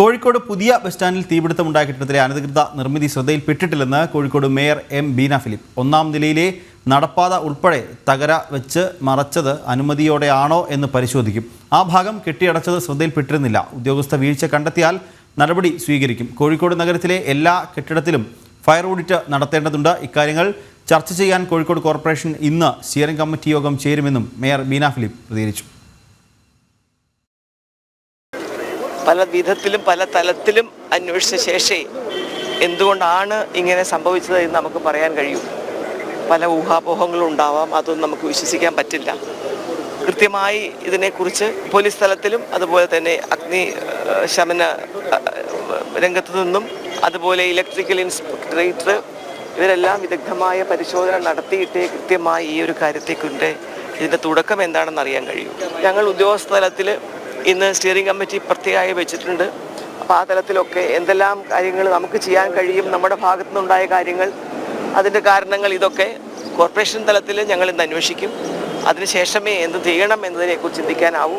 കോഴിക്കോട് പുതിയ ബസ് സ്റ്റാൻഡിൽ തീപിടുത്തമുണ്ടായ കെട്ടിടത്തിലെ അനധികൃത നിർമ്മിതി ശ്രദ്ധയിൽപ്പെട്ടിട്ടില്ലെന്ന് കോഴിക്കോട് മേയർ എം ബീന ഫിലിപ്പ്. ഒന്നാം നിലയിലെ നടപ്പാത ഉൾപ്പെടെ തകര വെച്ച് മറച്ചത് അനുമതിയോടെയാണോ എന്ന് പരിശോധിക്കും. ആ ഭാഗം കെട്ടിയടച്ചത് ശ്രദ്ധയിൽപ്പെട്ടിരുന്നില്ല. ഉദ്യോഗസ്ഥ വീഴ്ച കണ്ടെത്തിയാൽ നടപടി സ്വീകരിക്കും. കോഴിക്കോട് നഗരത്തിലെ എല്ലാ കെട്ടിടത്തിലും ഫയർ ഓഡിറ്റ് നടത്തേണ്ടതുണ്ട്. ഇക്കാര്യങ്ങൾ ചർച്ച ചെയ്യാൻ കോഴിക്കോട് കോർപ്പറേഷൻ ഇന്ന് സ്റ്റിയറിംഗ് കമ്മിറ്റി യോഗം ചേരുമെന്നും മേയർ ബീന ഫിലിപ്പ് പ്രതികരിച്ചു. പല വിധത്തിലും പല തലത്തിലും അന്വേഷിച്ച ശേഷേ എന്തുകൊണ്ടാണ് ഇങ്ങനെ സംഭവിച്ചത് എന്ന് നമുക്ക് പറയാൻ കഴിയും. പല ഊഹാപോഹങ്ങളും ഉണ്ടാവാം അതൊന്നും നമുക്ക് വിശ്വസിക്കാൻ പറ്റില്ല. കൃത്യമായി ഇതിനെക്കുറിച്ച് പോലീസ് തലത്തിലും അതുപോലെ തന്നെ അഗ്നി ശമന രംഗത്തു നിന്നും അതുപോലെ ഇലക്ട്രിക്കൽ ഇൻസ്പെക്ടറേറ്റർ ഇവരെല്ലാം വിദഗ്ധമായ പരിശോധന നടത്തിയിട്ടേ കൃത്യമായി ഈ ഒരു കാര്യത്തെക്കുറിച്ച് ഇതിന്റെ തുടക്കം എന്താണെന്ന് അറിയാൻ കഴിയും. ഞങ്ങൾ ഉദ്യോഗസ്ഥ തലത്തിൽ ഇന്ന് സ്റ്റിയറിംഗ് കമ്മിറ്റി പ്രത്യേകമായി വെച്ചിട്ടുണ്ട്. അപ്പോൾ ആ തലത്തിലൊക്കെ എന്തെല്ലാം കാര്യങ്ങൾ നമുക്ക് ചെയ്യാൻ കഴിയും നമ്മുടെ ഭാഗത്തു നിന്നുണ്ടായ കാര്യങ്ങൾ അതിന്റെ കാരണങ്ങൾ ഇതൊക്കെ കോർപ്പറേഷൻ തലത്തിൽ ഞങ്ങൾ ഇന്ന് അന്വേഷിക്കും. അതിനുശേഷമേ എന്ത് ചെയ്യണം എന്നതിനെക്കുറിച്ച് ചിന്തിക്കാനാവൂ.